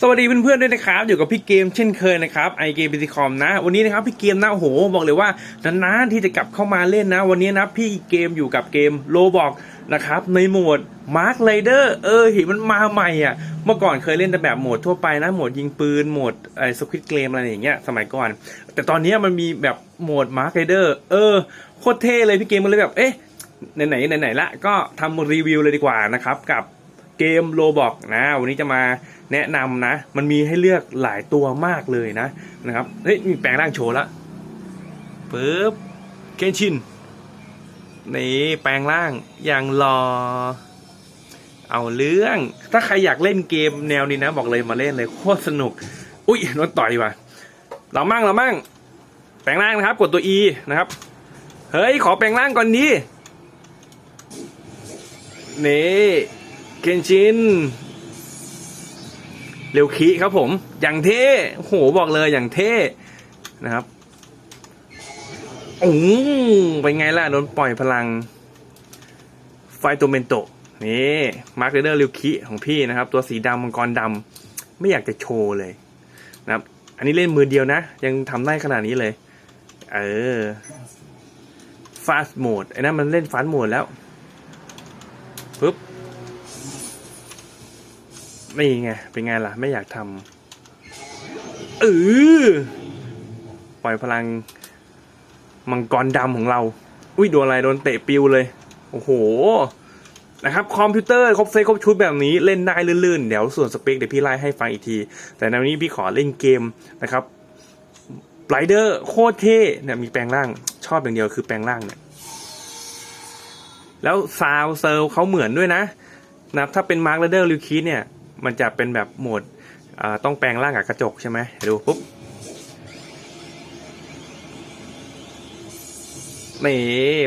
สวัสดีเพื่อนๆด้วยนะครับ อยู่กับพี่เกมเช่นเคยนะครับไอเกมพีซีคอมนะ วันนี้นะครับพี่เกมนะโอ้โหบอกเลยว่านานๆที่จะกลับเข้ามาเล่นนะ วันนี้นะพี่เกมอยู่กับเกมโลบอกนะครับในโหมดมาร์คไรเดอร์เออเห็นมันมาใหม่อะ เมื่อก่อนเคยเล่นแต่แบบโหมดทั่วไปนะ โหมดยิงปืน โหมดไอ้สควิตเกมอะไรอย่างเงี้ยสมัยก่อน แต่ตอนนี้มันมีแบบโหมดมาร์คไรเดอร์เออโคตรเท่เลยพี่เกมมันเลยแบบเอ๊ะไหนไหนไหนไหนๆละก็ทำรีวิวเลยดีกว่านะครับกับ เกมโลบอกนะ วันนี้จะมาแนะนำนะ มันมีให้เลือกหลายตัวมากเลยนะนะครับเฮ้ยมีแปลงร่างโชว์ละปึ๊บเคนชินนี่แปลงร่างอย่างรอ เอาเรื่อง ถ้าใครอยากเล่นเกมแนวนี้นะ บอกเลยมาเล่นเลยโคตรสนุก อุ้ยโดต่อยว่ะเรามั่งเรามั่ง แปลงร่างนะครับ กดตัว E นะครับ เฮ้ย ขอแปลงร่างก่อนดีนี่ เคนชินเร็วคีครับผม อย่างเท่โอ้โหบอกเลยอย่างเท่นะครับโอ้เป็นไงล่ะโดนปล่อยพลัง ไฟโตเมนโตนี่มาร์คเรเดอร์เรวคีของพี่นะครับ ตัวสีดำมังกรดำไม่อยากจะโชว์เลยนะครับ อันนี้เล่นมือเดียวนะ ยังทำได้ขนาดนี้เลย เออ fast mode ไอ้นั่นมันเล่น fast mode แล้วปึ๊บ นี่ไง เป็นไงล่ะ ไม่อยากทำเออปล่อยพลัง มังกรดำของเรา อุ้ยโดนอะไรโดนเตะปิวเลย โอ้โห นะครับ คอมพิวเตอร์ครบเซตครบชุดแบบนี้เล่นได้ลื่นๆ เดี๋ยวส่วนสเปคเดี๋ยวพี่ไล่ให้ฟังอีกที แต่ในวันนี้พี่ขอเล่นเกมนะครับไรเดอร์โคตรเท่เนี่ยมีแปลงร่างชอบอย่างเดียวคือแปลงร่างเนี่ยแล้วซาวเซลเขาเหมือนด้วยนะนับถ้าเป็นมาร์คเรเดอร์ลิวคีเนี่ย มันจะเป็นแบบโหมดต้องแปลงร่างกับกระจกใช่ไหมดูปุ๊บนี่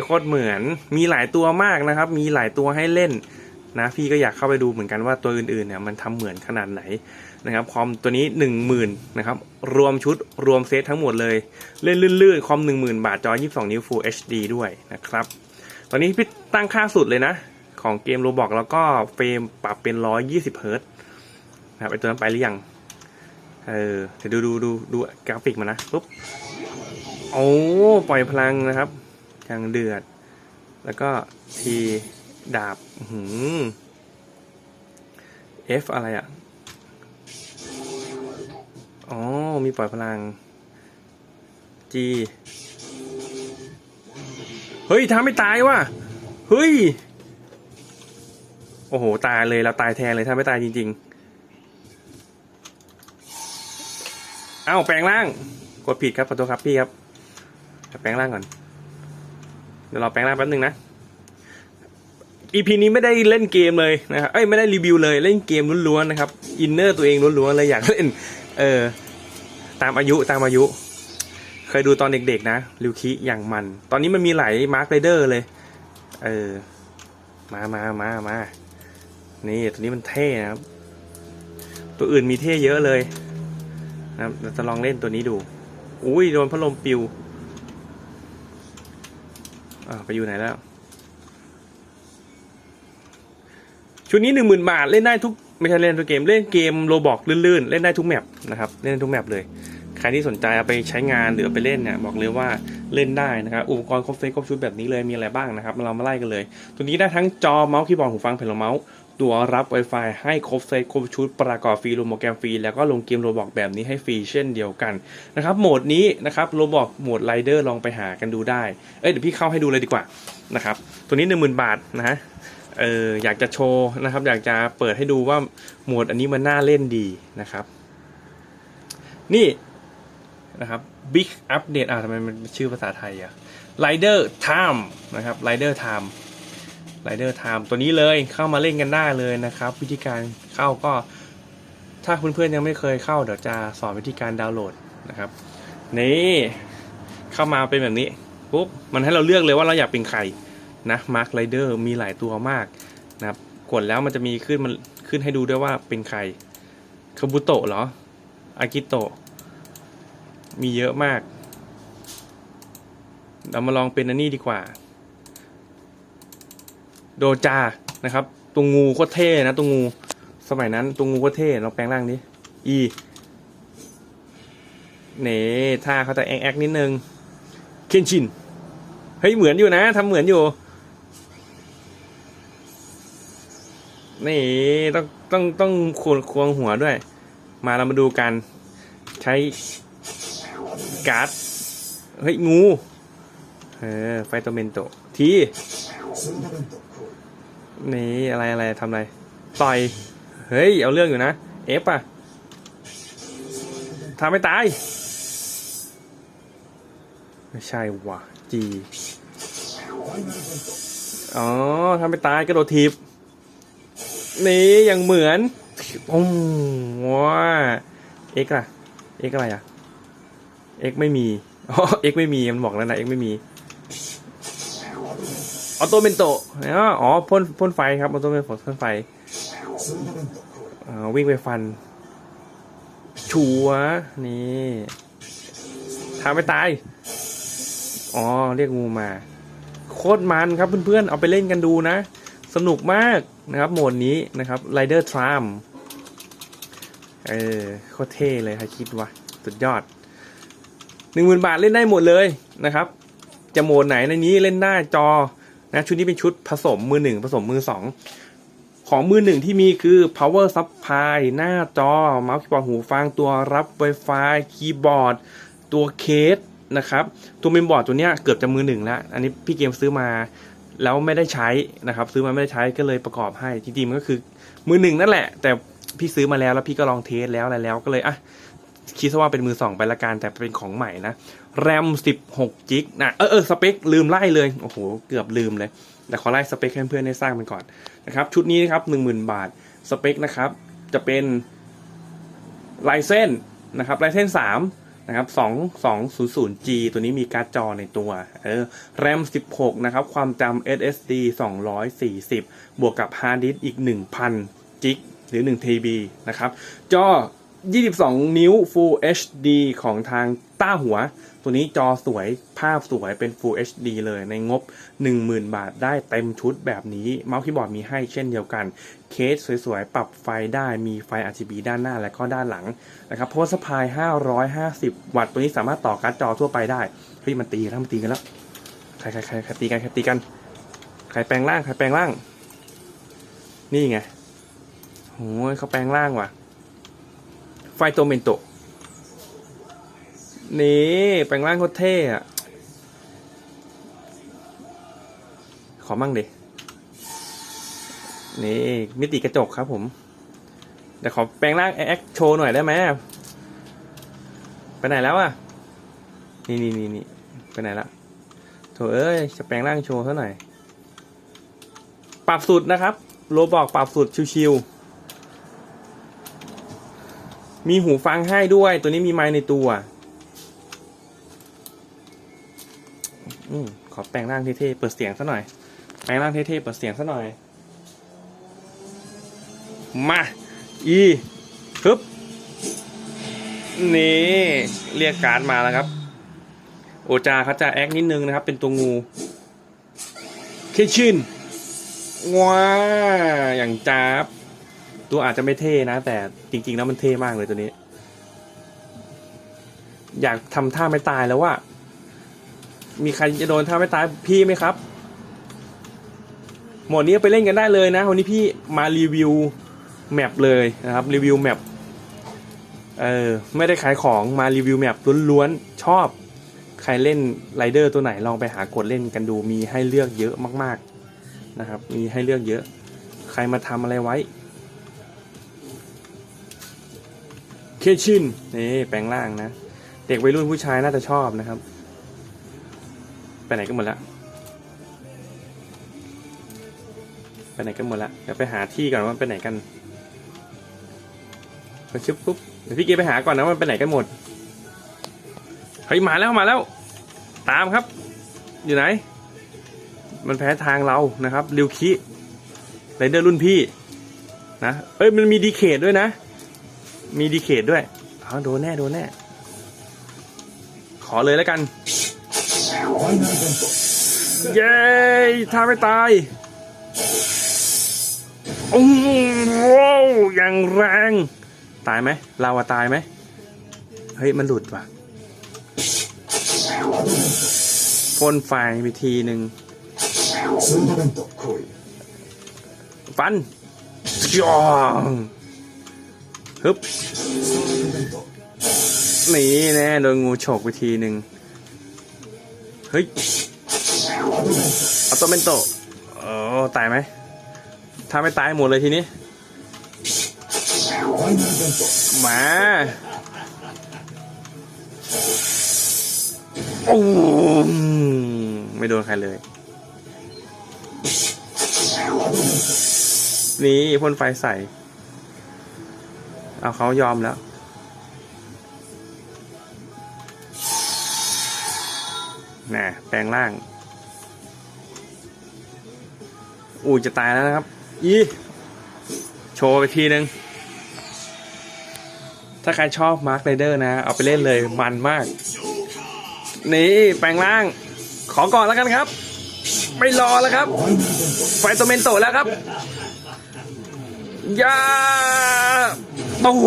โคตรเหมือนมีหลายตัวมากนะครับ มีหลายตัวให้เล่นนะพี่ก็อยากเข้าไปดูเหมือนกันว่าตัวอื่นๆเนี่ยมันทำเหมือนขนาดไหนนะครับคอมตัวนี้หนึ่งหมื่นนะครับรวมชุดรวมเซตทั้งหมดเลย เล่นลื่นๆคอมหนึ่งหมื่นบาทจอ 22 นิ้ว Full HD ด้วยนะครับ ตอนนี้พี่ตั้งค่าสุดเลยนะ ของเกมโรบอกแล้วก็เฟรมปรับเป็น 120เฮิร์ตซ์ นะครับไอตัวนั้นไปหรือยังเออเดี๋ยวดูดูดูดูกราฟิกมานะปุ๊บโอ้ปล่อยพลังนะครับอย่างเดือด แล้วก็ทีดาบอื้อหือ F อะไรอะอ๋อ มีปล่อยพลัง G เฮ้ยทำไม่ตายว่ะ เฮ้ย โอ้โห ตายเลย เราตายแทนเลยถ้าไม่ตายจริง ๆ อ้าแปลงร่าง กดผิดครับขอโทษครับพี่ครับแปลงร่างก่อน เดี๋ยวเราแปลงร่างแป๊บนึงนะ EP นี้ไม่ได้เล่นเกมเลยนะครับเอ้ยไม่ได้รีวิวเลยเล่นเกมล้วนๆนะครับอินเนอร์ตัวเองล้วนๆเลยอยากเล่น เออตามอายุตามอายุ เคยดูตอนเด็กๆนะริวคิอย่างมัน ตอนนี้มันมีหลายมาร์คไรเดอร์เลย เออมามามามานี่ตัวนี้มันเท่นะครับ ตัวอื่นมีเท่เยอะเลย นะครับเราจะลองเล่นตัวนี้ดู อุ้ยโดนพัดลมปิวอ่าไปอยู่ไหนแล้ว ชุดนี้หนึ่งหมื่นบาท เล่นได้ทุกไม่ใช่เล่นทุกเกม เล่นเกมโรบอกลื่นๆ เล่นได้ทุกแมปนะครับ เล่นได้ทุกแมปเลย ใครที่สนใจเอาไปใช้งานหรือเอาไปเล่นเนี่ยบอกเลยว่าเล่นได้นะครับ อุปกรณ์ครบเซตครบชุดแบบนี้เลยมีอะไรบ้างนะครับ เรามาไล่กันเลย ตัวนี้ได้ทั้งจอเมาส์คีย์บอร์ดหูฟังแผ่นรองเมาส์ ตัวรับ Wi-Fi ให้ครบเซตครบชุดประกอบฟรีลงโปรแกรมฟรี แล้วก็ลงเกมโรบอกแบบนี้ให้ฟรีเช่นเดียวกันนะครับโหมดนี้นะครับโรบอกโหมดไรเดอร์ลองไปหากันดูได้ เอ้ยเดี๋ยวพี่เข้าให้ดูเลยดีกว่านะครับตัวนี้หนึ่งหมื่นบาทนะฮะเอออยากจะโชว์นะครับ อยากจะเปิดให้ดูว่าโหมดอันนี้มันน่าเล่นดีนะครับ นี่นะครับ Big Update อ่าทำไมมันชื่อภาษาไทยอะ Rider Time นะครับ Rider Time Rider Time ตัวนี้เลยเข้ามาเล่นกันได้เลยนะครับ วิธีการเข้าก็ถ้าเพื่อนๆยังไม่เคยเข้าเดี๋ยวจะสอนวิธีการดาวน์โหลดนะครับนี่เข้ามาเป็นแบบนี้ปุ๊บมันให้เราเลือกเลยว่าเราอยากเป็นใครนะมาร์คไรเดอร์มีหลายตัวมากนะครับกดแล้วมันจะมีขึ้นมันขึ้นให้ดูด้วยว่าเป็นใครคาบุโตะเหรออากิโตะมีเยอะมาก เรามาลองเป็นอันนี้ดีกว่า โดจานะครับตัวงูโคตรเท่นะตัวงู สมัยนั้นตัวงูโคตรเท่เราแปลงร่างนี้ E เน่ท่าเขาจะแอกแอกนิดนึง เคนชินเฮ้ยเหมือนอยู่นะทำเหมือนอยู่นี่ต้องต้องต้องควงควงหัวด้วย มาเรามาดูกัน ใช้การ์ดเฮ้ยงู เออไฟโตเมนโตที นี่อะไรอะไรทำอะไรต่อย เฮ้ย เอาเรื่องอยู่นะ เอฟอะทำไม่ตาย ไม่ใช่ว่ะจีอ๋อทำไม่ตายกระโดดทีบนี่ยังเหมือนอืมว้าเอ็กอะเอ็กอะไรอะเอ็กไม่มีอ๋อเอ็กไม่มีมันบอกแล้วนะเอ็กไม่มี ออโตเมนโตอ๋ออพ่นพ่นไฟครับออโตเมนโตพ่นไฟวิ่งไปฟัน ชัวนี่ทำไม่ตาย อ๋อ เรียกงูมา โคตรมันครับเพื่อนๆ เอาไปเล่นกันดูนะ สนุกมากนะครับโหมดนี้นะครับ Rider Tram เออ โคตรเท่เลยใครคิดวะสุดยอดหนึ่งหมื่นบาทเล่นได้หมดเลยนะครับ จะโหมดไหนในนี้เล่นได้จอ นะชุดนี้เป็นชุดผสมมือหนึ่งผสมมือสองของมือหนึ่งที่มีคือ power supply หน้าจอ เมาส์คีย์บอร์ดหูฟังตัวรับ Wi-Fi คีย์บอร์ด ตัวเคสนะครับ ตัวเมมบอร์ดตัวเนี้ยเกือบจะมือหนึ่งแล้ว อันนี้พี่เกมซื้อมาแล้วไม่ได้ใช้นะครับ ซื้อมาไม่ได้ใช้ก็เลยประกอบให้จริงๆมันก็คือมือหนึ่งนั่นแหละ แต่พี่ซื้อมาแล้วแล้วพี่ก็ลองเทสแล้วอะไรแล้วก็เลยอะคิดซะว่าเป็นมือสองไปละกันแต่เป็นของใหม่นะ แรม16จิกนะเออเออสเปคลืมไล่เลย โอ้โห เกือบลืมเลย แต่ขอไล่สเปคให้เพื่อนได้สร้างมันก่อนนะครับ ชุดนี้นะครับ 10,000 บาท สเปคนะครับ จะเป็นลายเส้นนะครับลายเส้น 3 นะครับ 2 2 0 0 G ตัวนี้มีการ์ดจอในตัวเออแรม 16 นะครับ ความจำ SSD 240 บวกกับฮาร์ดดิสก์อีก 1,000จิกหรือ 1 TB นะครับ จอ 22 นิ้ว Full HD ของทาง ต้าหัว ตัวนี้จอสวยภาพสวยเป็น Full HD เลยในงบ 10,000 บาทได้เต็มชุดแบบนี้ เมาส์คีย์บอร์ดมีให้เช่นเดียวกัน เคสสวยๆ ปรับไฟได้มีไฟ RGB ด้านหน้าและก็ด้านหลังนะครับโพสสปาย 550 วัตต์ตัวนี้สามารถต่อการ์ดจอทั่วไปได้เฮ้ยมันตีแล้วมันตีกันแล้วใครใครใครใครตีกันใครตีกันใครแปลงร่างใครแปลงร่าง นี่ไงโอ้ยเขาแปลงร่างว่ะไฟโตเมนโต นี่แปลงร่างโคตรเท่อะขอมั่งดินี่มิติกระจกครับผม เดี๋ยวขอแปลงร่างแอคโชว์หน่อยได้ไหมไปไหนแล้วอะนี่นี่นี่นี่ไปไหนละโถเอ้ยจะแปลงร่างโชว์เท่าหน่อยปรับสุดนะครับโรบอกปรับสุดชิวๆมีหูฟังให้ด้วย ตัวนี้มีไมค์ในตัว อืมขอแปลงร่างเท่ๆ เปิดเสียงซะหน่อย แปลงร่างเท่ๆ เปิดเสียงซะหน่อย มา อีปึ๊บ นี่ เรียกการ์ดมาแล้วครับ โอจาเขาจะแอคนิดนึงนะครับ เป็นตัวงู เคชินว้า อย่างจ้าบ ตัวอาจจะไม่เท่นะ แต่จริงๆ แล้วมันเท่มากเลยตัวนี้ อยากทำท่าไม่ตายแล้วว่า มีใครจะโดนท่าไม่ตายพี่ไหมครับ หมดนี้ไปเล่นกันได้เลยนะ วันนี้พี่มารีวิวแมปเลยนะครับรีวิวแมปเออไม่ได้ขายของมารีวิวแมปล้วนๆชอบ ใครเล่นไรเดอร์ตัวไหนลองไปหากดเล่นกันดูมีให้เลือกเยอะมากๆนะครับ มีให้เลือกเยอะ ใครมาทำอะไรไว้เคชินนี่แปลงร่างนะ เด็กวัยรุ่นผู้ชายน่าจะชอบนะครับ ไปไหนกันหมดละไปไหนกันหมดละเดี๋ยวไปหาที่ก่อนว่ามันไปไหนกันไปชึบปุ๊บเดี๋ยวพี่เกไปหาก่อนนะว่ามันไปไหนกันหมดเฮ้ยมาแล้วมาแล้ว ตามครับ อยู่ไหน มันแพ้ทางเรานะครับริวคิไรเดอร์รุ่นพี่นะเอ้ยมันมีดีเคดด้วยนะ มีดีเคดด้วยอ๋อโดนแน่โดนแน่ ขอเลยแล้วกัน เย้ถ้าไม่ตายโอ้โหอย่างแรง ตายไหมเราอะตายไหมเฮ้ย มันหลุดว่ะพ่นไฟไปทีหนึ่งฟันยองฮึบหนีแน่โดนงูฉกไปทีหนึ่ง เฮ้ยเอาตโตเป็นโตเออตายไหม ถ้าไม่ตายหมดเลยทีนี้ มาโอ้ไม่โดนใครเลย นี่พ่นไฟใส่ เอาเขายอมแล้ว น่ะแปลงร่าง อู้จะตายแล้วนะครับ อีโชว์ไปทีนึง ถ้าใครชอบมาร์คไรเดอร์นะ เอาไปเล่นเลยมันมาก นี่แปลงร่าง ขอก่อนแล้วกันครับ ไม่รอแล้วครับ ไฟโตเมนโตแล้วครับอยาตู้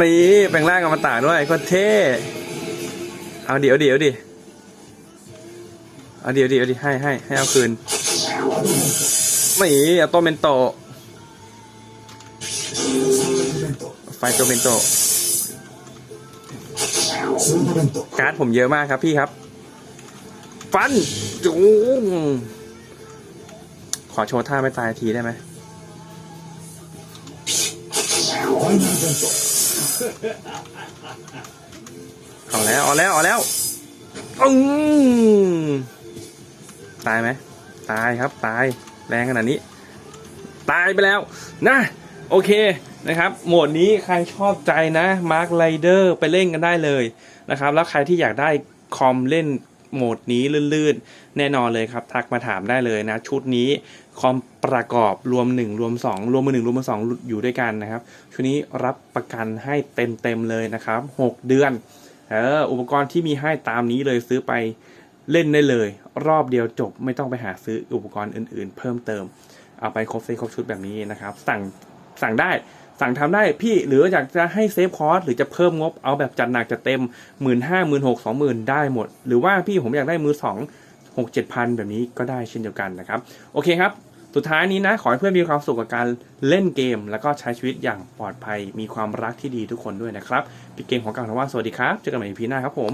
นี่แปลงร่างกับมาตาด้วยก็เท่ เอาเดี๋ยวเดี๋ยวดิเอาเดี๋ยวเดี๋ยวดิให้ให้ให้เอาคืนไม่เอาโตเมนโตไฟโตเมนโตการ์ดผมเยอะมากครับพี่ครับ ฟันจุงขอโชว์ท่าไม่ตายทีได้ไหม เอาแล้วเอาแล้วเอาแล้วอืมตายไหมตายครับตายแรงขนาดนี้ ตายไปแล้วนะโอเคนะครับ โหมดนี้ใครชอบใจนะมาร์คไรเดอร์ไปเล่นกันได้เลยนะครับ แล้วใครที่อยากได้คอมเล่นโหมดนี้ลื่นๆ แน่นอนเลยครับ ทักมาถามได้เลยนะ ชุดนี้คอมประกอบรวม 1 รวม 2 รวมมือหนึ่งรวมมือสองอยู่ด้วยกันนะครับ ชุดนี้รับประกันให้เต็มๆเลยนะครับ 6 เดือน เอออุปกรณ์ที่มีให้ตามนี้เลยซื้อไปเล่นได้เลย รอบเดียวจบไม่ต้องไปหาซื้ออุปกรณ์อื่นๆ เพิ่มเติม เอาไปครบเซตครบชุดแบบนี้นะครับ สั่งสั่งได้สั่งทำได้พี่หรืออยากจะให้เซฟคอร์สหรือจะเพิ่มงบเอาแบบจัดหนักจัดเต็มหมื่นห้าหมื่นหกสองหมื่นได้หมด หรือว่าพี่ผมอยากได้มือสองหกเจ็ดพันแบบนี้ก็ได้เช่นเดียวกันนะครับ โอเคครับ สุดท้ายนี้นะ ขอให้เพื่อนมีความสุขกับการเล่นเกม แล้วก็ใช้ชีวิตอย่างปลอดภัย มีความรักที่ดีทุกคนด้วยนะครับพี่เกมของกลางทว่าสวัสดีครับ เจอกันใหม่พีหน้าครับผม